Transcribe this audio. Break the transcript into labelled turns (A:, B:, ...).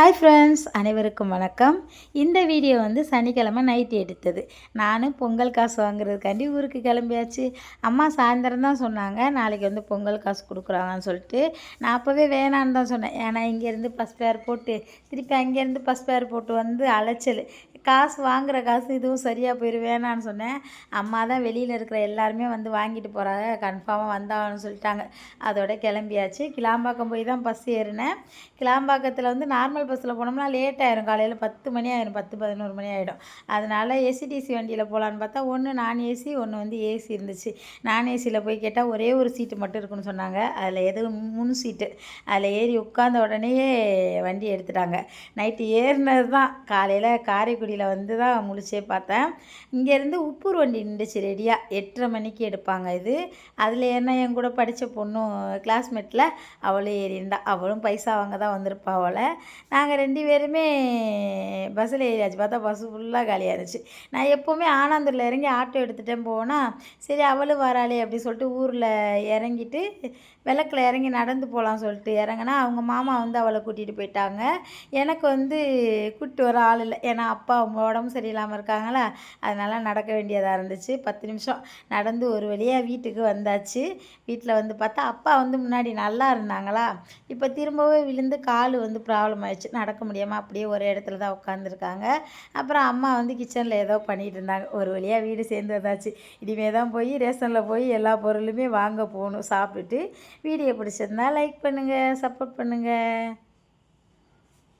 A: Hi friends அனைவருக்கும் வணக்கம். இந்த வீடியோ வந்து சனிக்கிழமை நைட்டு எடுத்தது. நானும் பொங்கல் காசு வாங்குறதுக்காண்டி ஊருக்கு கிளம்பியாச்சு. அம்மா சாயந்தரம் தான் சொன்னாங்க நாளைக்கு வந்து பொங்கல் காசு கொடுக்குறாங்கன்னு சொல்லிட்டு. நான் அப்போவே வேணான்னு தான் சொன்னேன். ஏன்னா இங்கேருந்து பஸ் பேர் போட்டு திருப்பி அங்கேருந்து பஸ் பேர் போட்டு வந்து அலைச்சல். காசு வாங்குகிற காசு இதுவும் சரியாக போயிடும் வேணான்னு சொன்னேன். அம்மா தான் வெளியில் இருக்கிற எல்லாருமே வந்து வாங்கிட்டு போகிறாங்க கன்ஃபார்மாக வந்தாங்கன்னு சொல்லிட்டாங்க. அதோட கிளம்பியாச்சு. கிளாம்பாக்கம் போய் தான் பஸ் ஏறினேன். கிளாம்பாக்கத்தில் வந்து நார்மல் பஸ்ஸில் போனோம்னா லேட் ஆயிரும். காலையில் பத்து மணி ஆயிரும். பத்து பதினோரு மணி ஆகிடும் அதனால் ஏசிடிசி வண்டியில் போகலான்னு பார்த்தா ஒன்று நான் ஏசி ஒன்று வந்து ஏசி இருந்துச்சு. நான் ஏசியில் போய் கேட்டால் ஒரே ஒரு சீட்டு மட்டும் இருக்குன்னு சொன்னாங்க. அதில் எதுவும் முன் சீட்டு அதில் ஏறி உட்காந்த உடனேயே வண்டி எடுத்துட்டாங்க. நைட்டு ஏறினது தான் காலையில் காரைக்குடி காரைக்குடியில் வந்து தான் முழிச்சே பார்த்தேன். இங்கேருந்து உப்பூர் வண்டி நின்றுச்சு ரெடியாக எட்டரை மணிக்கு எடுப்பாங்க இது. அதில் ஏன்னா என் கூட படித்த பொண்ணும் கிளாஸ்மேட்டில் அவளும் ஏறியிருந்தா அவளும் பைசா வாங்க தான் வந்திருப்பா அவளை. நாங்கள் ரெண்டு பேருமே பஸ்ஸில் ஏறியாச்சு. பார்த்தா பஸ்ஸு ஃபுல்லாக காலியாக இருந்துச்சு. நான் எப்போவுமே ஆனந்தூரில் இறங்கி ஆட்டோ எடுத்துகிட்டேன் போனால் சரி அவளும் வராளே அப்படி சொல்லிட்டு ஊரில் இறங்கிட்டு விளக்கில் இறங்கி நடந்து போகலாம் சொல்லிட்டு இறங்கினா அவங்க மாமா வந்து அவளை கூட்டிகிட்டு போயிட்டாங்க. எனக்கு வந்து கூப்பிட்டு வர ஆள் இல்லை. ஏன்னா அப்பா உடம்பு சரியில்லாமல் இருக்காங்களா அதனால் நடக்க வேண்டியதாக இருந்துச்சு. பத்து நிமிஷம் நடந்து ஒரு வழியாக வீட்டுக்கு வந்தாச்சு. வீட்டில் வந்து பார்த்தா அப்பா வந்து முன்னாடி நல்லா இருந்தாங்களா? இப்போ திரும்பவும் விழுந்து கால் வந்து ப்ராப்ளம் ஆயிடுச்சு. நடக்க முடியாமல் அப்படியே ஒரு இடத்துல தான் உட்காந்துருக்காங்க அப்புறம் அம்மா வந்து கிச்சனில் ஏதோ பண்ணிகிட்டு இருந்தாங்க. ஒரு வழியாக வீடு சேர்ந்து வந்தாச்சு. இனிமே தான் போய் ரேஷனில் போய் எல்லா பொருளுமே வாங்க போகணும். சாப்பிட்டுட்டு வீடியோ பிடிச்சிருந்தா லைக் பண்ணுங்கள் சப்போர்ட் பண்ணுங்கள்